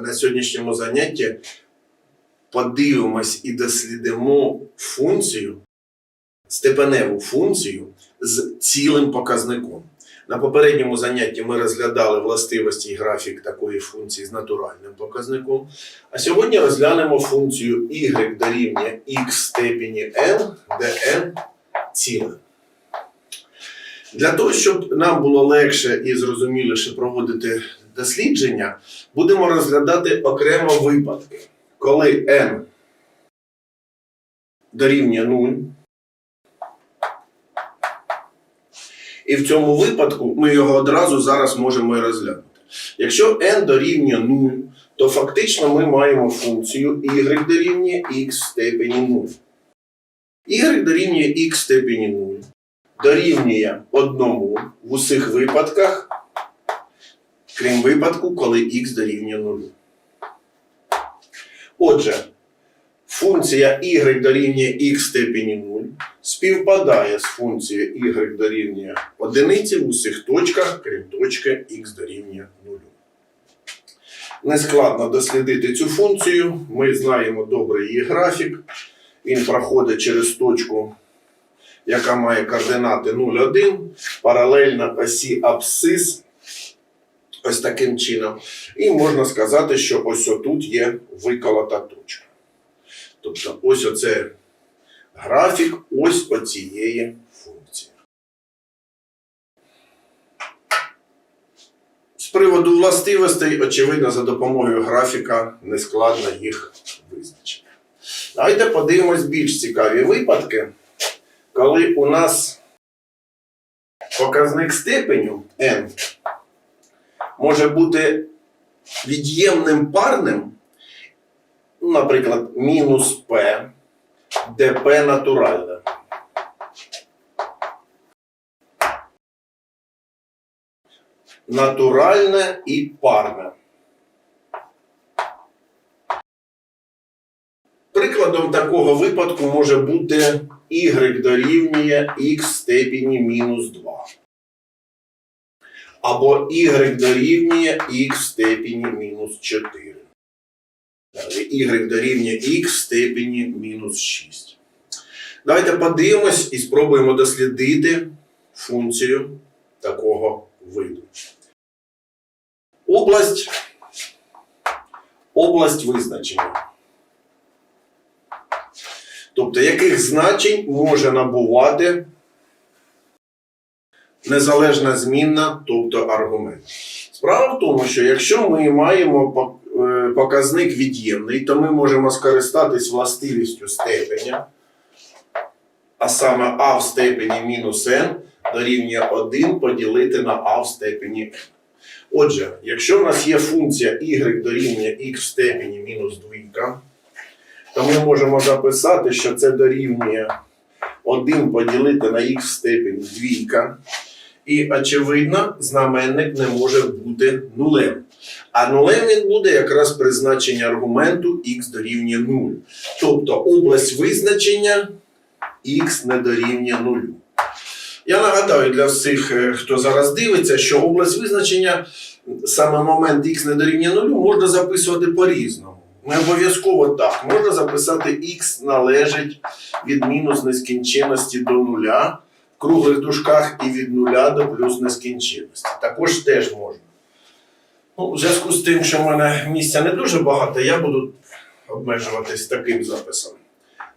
На сьогоднішньому занятті подивимось і дослідимо функцію, степеневу функцію з цілим показником. На попередньому занятті ми розглядали властивості і графік такої функції з натуральним показником. А сьогодні розглянемо функцію y дорівнює x степені n, де n ціле. Для того, щоб нам було легше і зрозуміліше проводити дослідження, будемо розглядати окремо випадки, коли n дорівнює 0. І в цьому випадку ми його одразу зараз можемо і розглянути. Якщо n дорівнює 0, то фактично ми маємо функцію y дорівнює x в степені 0. y дорівнює x в степені 0 дорівнює 1 в усіх випадках, крім випадку, коли x дорівнює 0. Отже, функція y дорівнює x в степені 0 співпадає з функцією y дорівнює 1 в усіх точках, крім точки x дорівнює 0. Нескладно дослідити цю функцію. Ми знаємо добре її графік. Він проходить через точку, яка має координати 0,1, паралельно осі абсцис. Ось таким чином. І можна сказати, що ось отут є виколота точка. Тобто, ось оце графік ось оцієї функції. З приводу властивостей, очевидно, за допомогою графіка нескладно їх визначити. Давайте подивимось більш цікаві випадки, коли у нас показник степеню n може бути від'ємним парним, наприклад, мінус p, де p натуральне. Натуральне і парне. Прикладом такого випадку може бути y дорівнює x в степені мінус 2. Або y дорівнює x в степені мінус 4. Далі y дорівнює x в степені мінус 6. Давайте подивимось і спробуємо дослідити функцію такого виду. Область, область визначення. Тобто, яких значень може набувати незалежна змінна, тобто аргумент. Справа в тому, що якщо ми маємо е, показник від'ємний, то ми можемо скористатись властивістю степеня, а саме а в степені мінус n дорівнює 1 поділити на а в степені n. Отже, якщо в нас є функція y дорівнює x в степені мінус 2, то ми можемо записати, що це дорівнює 1 поділити на х в степені 2. І, очевидно, знаменник не може бути нулем. А нулем він буде якраз при значенні аргументу х дорівнює 0. Тобто область визначення х не дорівнює 0. Я нагадаю для всіх, е, хто зараз дивиться, що область визначення, саме момент х не дорівнює 0, можна записувати по-різному. Не обов'язково так. Можна записати х належить від мінус нескінченності до нуля круглих дужках і від нуля до плюс нескінченності. Також теж можна. Ну, в зв'язку з тим, що в мене місця не дуже багато, я буду обмежуватись таким записом.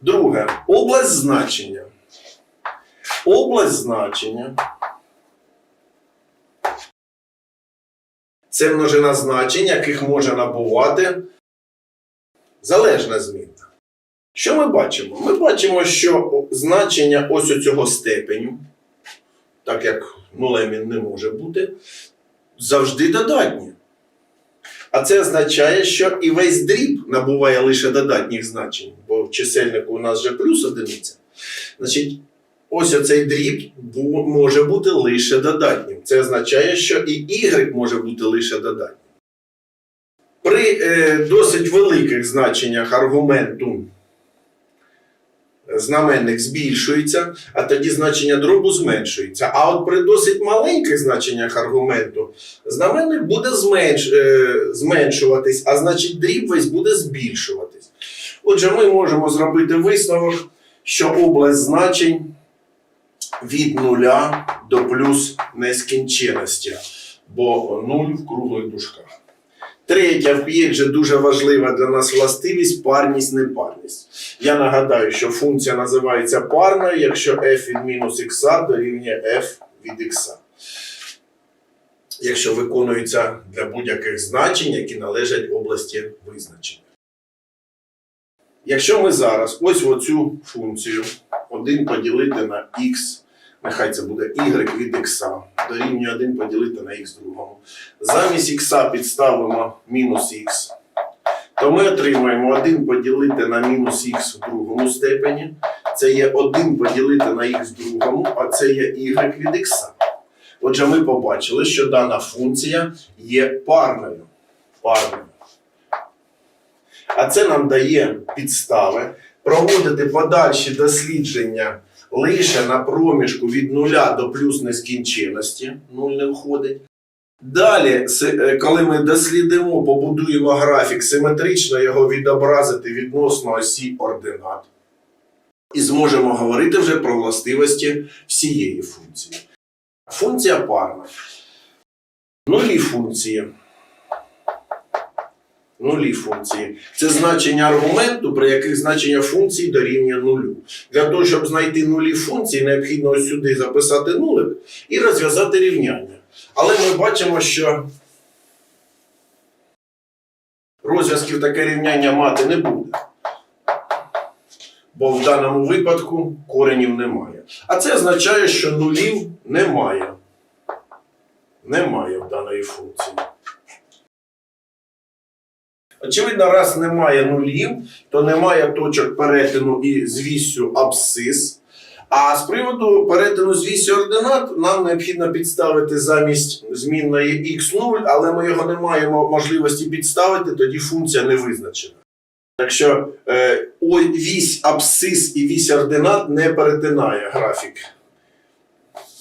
Друге, область значення. Область значення. Це множина значень, яких може набувати залежна змінна. Що ми бачимо? Ми бачимо, що значення ось у цього степеню, так як нулем він не може бути, завжди додатні. А це означає, що і весь дріб набуває лише додатніх значень, бо в чисельнику у нас вже плюс одиниця. Значить, ось оцей дріб може бути лише додатнім. Це означає, що і y може бути лише додатнім. При е, досить великих значеннях аргументу знаменник збільшується, а тоді значення дробу зменшується. А от при досить маленьких значеннях аргументу знаменник буде зменш, е, зменшуватись, а значить дріб весь буде збільшуватись. Отже, ми можемо зробити висновок, що область значень від нуля до плюс нескінченності, бо нуль в круглих дужках. Третя, вп'єть же дуже важлива для нас властивість парність, непарність. Я нагадаю, що функція називається парною, якщо f від мінус х дорівнює f від х. Якщо виконується для будь-яких значень, які належать області визначення. Якщо ми зараз ось оцю функцію 1 поділити на х, нехай це буде y від х, дорівнює 1 поділити на х другому. Замість х підставимо мінус х, то ми отримаємо 1 поділити на мінус х в другому степені. Це є 1 поділити на х в другому, а це є y від х. Отже, ми побачили, що дана функція є парною. парною. А це нам дає підстави проводити подальші дослідження лише на проміжку від нуля до плюс нескінченності, нуль не входить. Далі, е, коли ми дослідимо, побудуємо графік, симетрично його відобразити відносно осі ординат. І зможемо говорити вже про властивості всієї функції. Функція парна. Нулі функції. Нулі функції. Це значення аргументу, при яких значення функції дорівнює нулю. Для того, щоб знайти нулі функції, необхідно ось сюди записати нулик і розв'язати рівняння. Але ми бачимо, що розв'язків таке рівняння мати не буде. Бо в даному випадку коренів немає. А це означає, що нулів немає. Немає в даної функції. Очевидно, раз немає нулів, то немає точок перетину і з віссю абсцис. А з приводу перетину з вісі ординат нам необхідно підставити замість змінної x0, але ми його не маємо можливості підставити, тоді функція не визначена. Якщо е, вісь абсцис і вісь ординат не перетинає графік.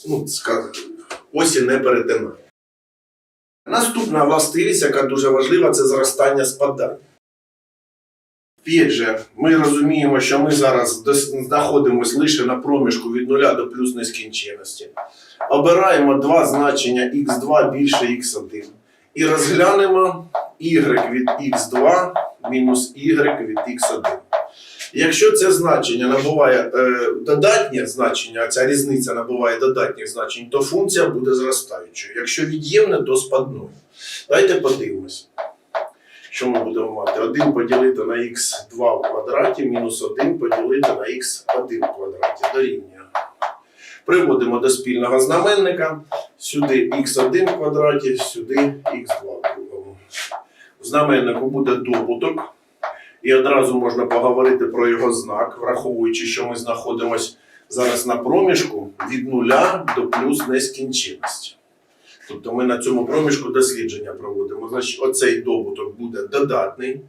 Ну, сказ- осі не перетинає. Наступна властивість, яка дуже важлива, це зростання спадання. Опять же, ми розуміємо, що ми зараз знаходимося лише на проміжку від 0 до плюс нескінченності. Обираємо два значення x2 більше x1 і розглянемо y від x2 мінус y від x1. Якщо це значення набуває е, додатнє значення, а ця різниця набуває додатніх значень, то функція буде зростаючою. Якщо від'ємне, то спадною. Давайте подивимось. Що ми будемо мати? 1 поділити на х2 в квадраті мінус 1 поділити на х1 в квадраті. Дорівнює. Приводимо до спільного знаменника. Сюди х1 в квадраті, сюди х2 в другому. В знаменнику буде добуток. І одразу можна поговорити про його знак, враховуючи, що ми знаходимося зараз на проміжку від нуля до плюс нескінченності. Тобто ми на цьому проміжку дослідження проводимо. Значить, оцей добуток буде додатний.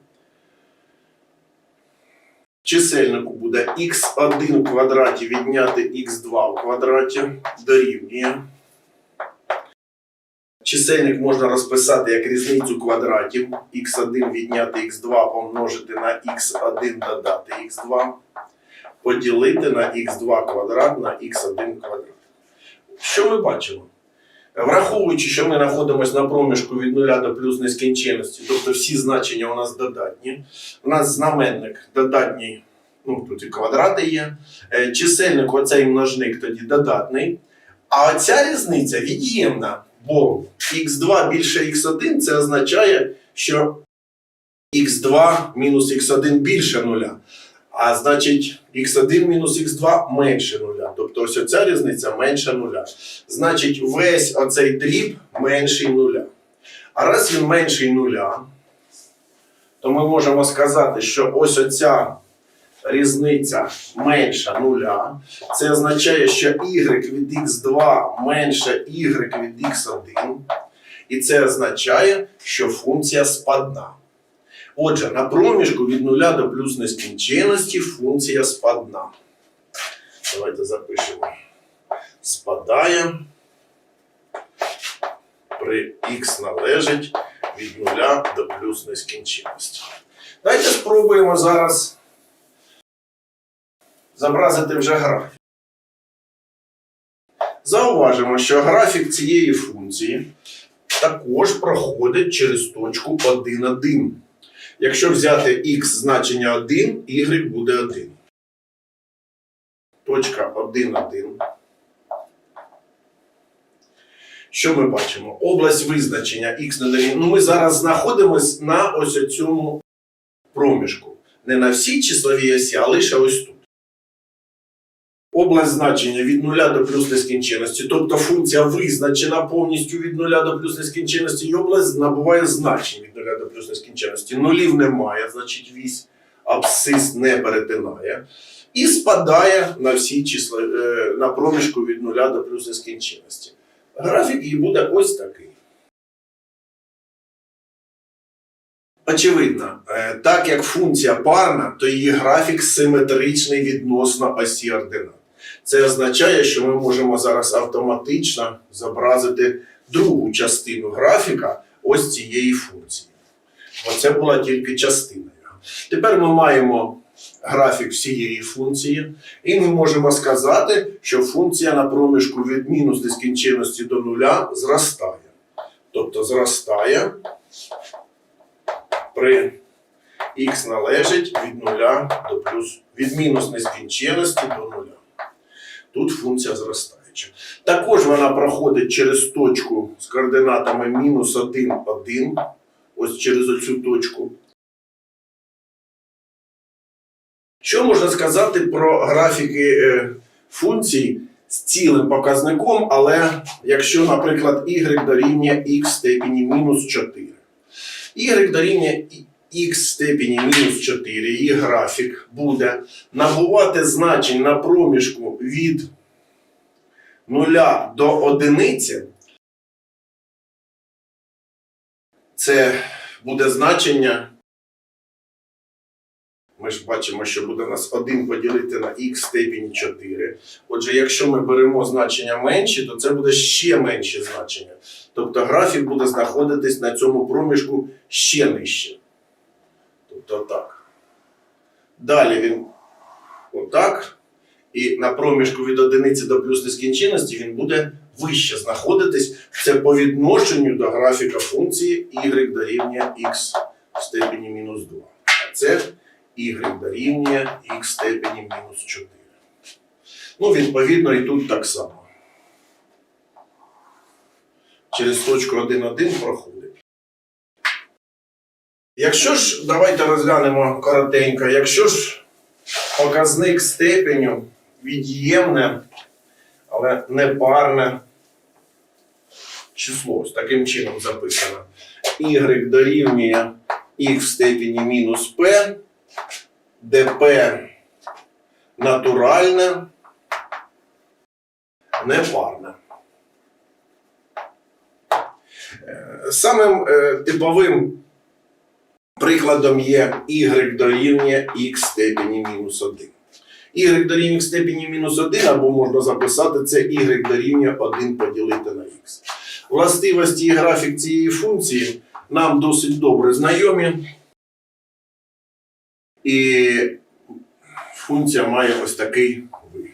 Чисельнику буде х1 в квадраті відняти х2 в квадраті дорівнює. Чисельник можна розписати як різницю квадратів. х1 відняти х2 помножити на х1 додати х2. Поділити на х2 квадрат на х1 квадрат. Що ми бачимо? Враховуючи, що ми знаходимося на проміжку від 0 до плюс нескінченності, тобто всі значення у нас додатні. У нас знаменник додатній, ну тут і квадрати є. Е, Чисельник, оцей множник тоді додатний. А ця різниця від'ємна, бо х2 більше х1 це означає, що х2 мінус х1 більше нуля. А значить, х1 мінус х2 менше нуля. Тобто ось оця різниця менше нуля. Значить, весь оцей дріб менший нуля. А раз він менший нуля, то ми можемо сказати, що ось оця різниця менша нуля. Це означає, що y від x2 менше y від x1. І це означає, що функція спадна. Отже, на проміжку від 0 до плюс нескінченності функція спадна. Давайте запишемо. Спадає при х належить від нуля до плюс нескінченності. Давайте спробуємо зараз зобразити вже графік. Зауважимо, що графік цієї функції також проходить через точку 1, 1. Якщо взяти x значення 1, y буде 1. Точка 1, 1. Що ми бачимо? Область визначення x не дорівнює. Ну, ми зараз знаходимося на ось цьому проміжку. Не на всій числовій осі, а лише ось тут. Область значення від 0 до плюс нескінченності, тобто функція визначена повністю від 0 до плюс нескінченності, і область набуває значень від 0 до плюс нескінченності. Нулів немає, значить вісь абсцис не перетинає. І спадає на всі числа е, на проміжку від 0 до плюс нескінченності. Графік її буде ось такий. Очевидно, е, так як функція парна, то її графік симетричний відносно осі ординат. Це означає, що ми можемо зараз автоматично зобразити другу частину графіка ось цієї функції. Оце була тільки частина. його. Тепер ми маємо графік всієї функції, і ми можемо сказати, що функція на проміжку від мінус нескінченності до нуля зростає. Тобто зростає при х належить від нуля до плюс від мінус нескінченності до нуля. Тут функція зростаюча. Також вона проходить через точку з координатами мінус 1, 1, ось через оцю точку. Що можна сказати про графіки е, функцій з цілим показником, але якщо, наприклад, y дорівнює x степені мінус 4. y дорівнює в степені мінус 4, її графік буде набувати значень на проміжку від 0 до 1. Це буде значення. Ми ж бачимо, що буде у нас 1 поділити на х степені 4. Отже, якщо ми беремо значення менші, то це буде ще менше значення. Тобто графік буде знаходитись на цьому проміжку ще нижче. Тобто так. Далі він отак. І на проміжку від одиниці до плюс нескінченності він буде вище знаходитись. Це по відношенню до графіка функції y дорівнює x в степені мінус 2. А це y дорівнює x в степені мінус 4. Ну, відповідно, і тут так само. Через точку 1,1 проходить. Якщо ж, давайте розглянемо коротенько, якщо ж показник степеню від'ємне, але не парне число, ось таким чином записано. y дорівнює x в степені мінус p, де p натуральне, непарне. Е, Самим е, типовим прикладом є y дорівнює x в степені мінус 1. y дорівнює в степені мінус 1, або можна записати це y дорівнює 1 поділити на x. Властивості і графік цієї функції нам досить добре знайомі. І функція має ось такий вигляд.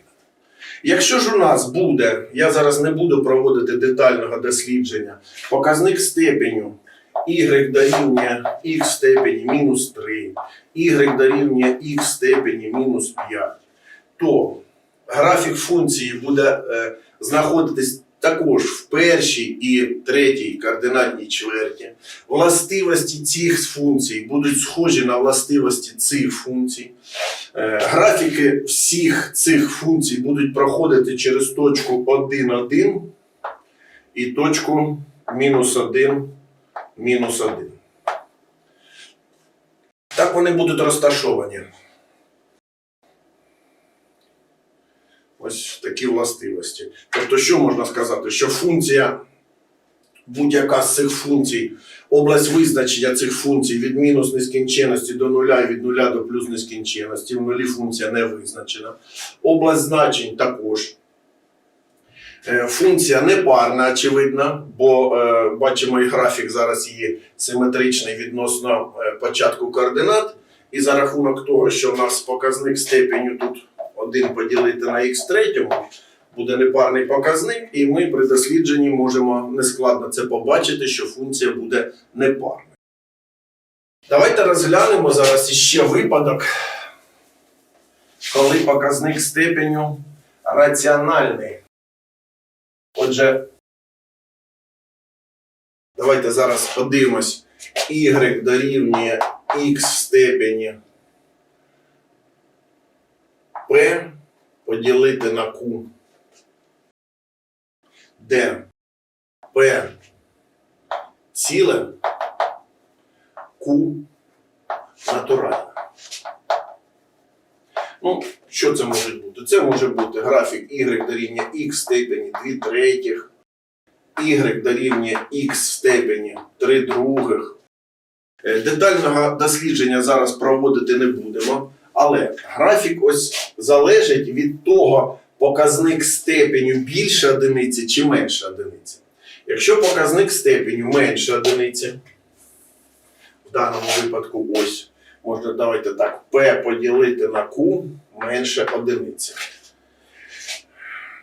Якщо ж у нас буде, я зараз не буду проводити детального дослідження, показник степеню y дорівнює x в степені мінус 3, y дорівнює x в степені мінус 5, то графік функції буде е, знаходитись також в першій і третій координатній чверті. Властивості цих функцій будуть схожі на властивості цих функцій. Е, Графіки всіх цих функцій будуть проходити через точку 1, 1 і точку мінус 1, мінус 1. Так вони будуть розташовані. Ось такі властивості. Тобто, що можна сказати? Що функція будь-яка з цих функцій, область визначення цих функцій від мінус нескінченності до нуля і від нуля до плюс нескінченності. В нулі функція не визначена. Область значень також. Е, Функція непарна, очевидно, бо е, бачимо і графік зараз її симетричний відносно е, початку координат. І за рахунок того, що в нас показник степеню тут 1 поділити на х третьому, буде непарний показник, і ми при дослідженні можемо нескладно це побачити, що функція буде непарною. Давайте розглянемо зараз іще випадок, коли показник степеню раціональний. Отже, давайте зараз подивимось, y дорівнює x в степені p поділити на q, де p ціле, q натуральне. Ну, що це може бути? Це може бути графік y дорівнює x в степені 2 третіх, y дорівнює x в степені 3 других. Е, Детального дослідження зараз проводити не будемо, але графік ось залежить від того, показник степеню більше одиниці чи менше одиниці. Якщо показник степеню менше одиниці, в даному випадку ось, можна давайте так, P поділити на Q менше одиниці.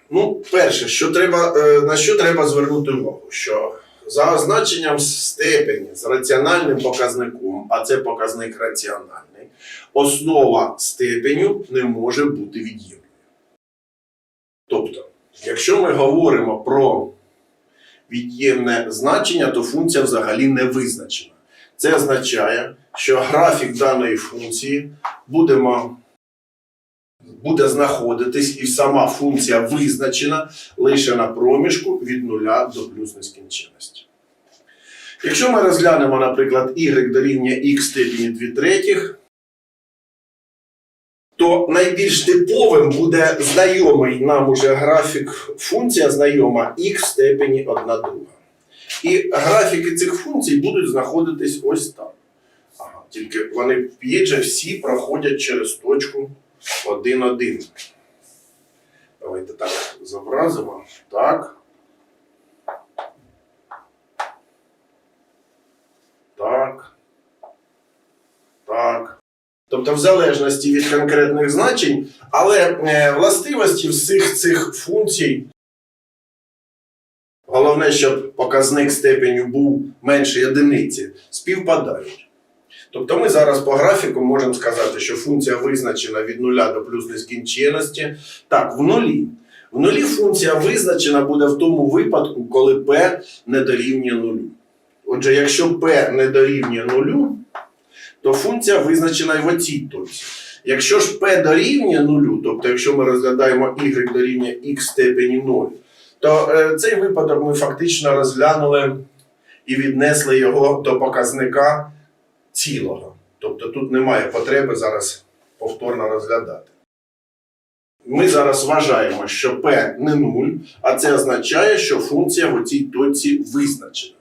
Ну, перше, що треба, е, на що треба звернути увагу, що за означенням степені з раціональним показником, а це показник раціональний, основа степеню не може бути від'ємною. Тобто, якщо ми говоримо про від'ємне значення, то функція взагалі не визначена. Це означає, що графік даної функції будемо, буде знаходитись і сама функція визначена лише на проміжку від нуля до плюс нескінченності. Якщо ми розглянемо, наприклад, y дорівнює x степені 2 третіх, то найбільш типовим буде знайомий нам уже графік функція знайома x в степені 1 друга. І графіки цих функцій будуть знаходитись ось так. Ага, тільки вони в п'єджа всі проходять через точку 1, 1. Давайте так зобразимо. Так. Так. Так. Тобто, в залежності від конкретних значень, але е, властивості всіх цих функцій. Головне, щоб показник степеню був менше одиниці, співпадають. Тобто ми зараз по графіку можемо сказати, що функція визначена від нуля до плюс нескінченності. Так, в нулі. В нулі функція визначена буде в тому випадку, коли p не дорівнює нулю. Отже, якщо p не дорівнює нулю, то функція визначена і в оцій точці. Якщо ж p дорівнює нулю, тобто якщо ми розглядаємо y дорівнює x степені 0, то е, цей випадок ми фактично розглянули і віднесли його до показника цілого. Тобто тут немає потреби зараз повторно розглядати. Ми зараз вважаємо, що p не 0, а це означає, що функція в цій точці визначена.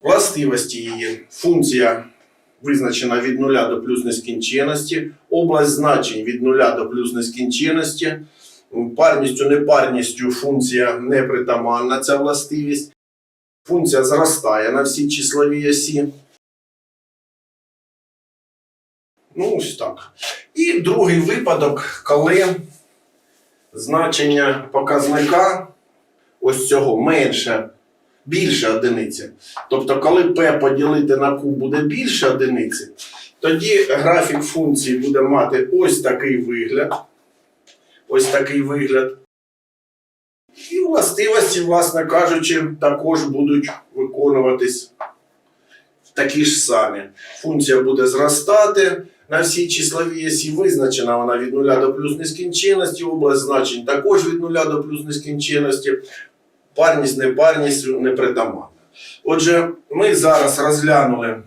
Властивості її функція визначена від 0 до плюс нескінченності, область значень від 0 до плюс нескінченності, парністю, непарністю функція непритаманна, ця властивість. Функція зростає на всій числовій осі. Ну, ось так. І другий випадок, коли значення показника ось цього менше, більше одиниці. Тобто, коли p поділити на q буде більше одиниці, тоді графік функції буде мати ось такий вигляд. Ось такий вигляд. І властивості, власне кажучи, також будуть виконуватись такі ж самі. Функція буде зростати на всій числовій осі визначена вона від 0 до плюс нескінченності, область значень також від 0 до плюс нескінченності, парність, непарність непритаманна. Отже, ми зараз розглянули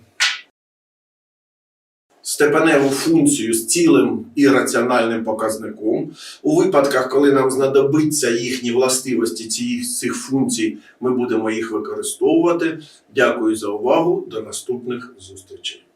степеневу функцію з цілим і раціональним показником. У випадках, коли нам знадобиться їхні властивості цих, цих функцій, ми будемо їх використовувати. Дякую за увагу. До наступних зустрічей.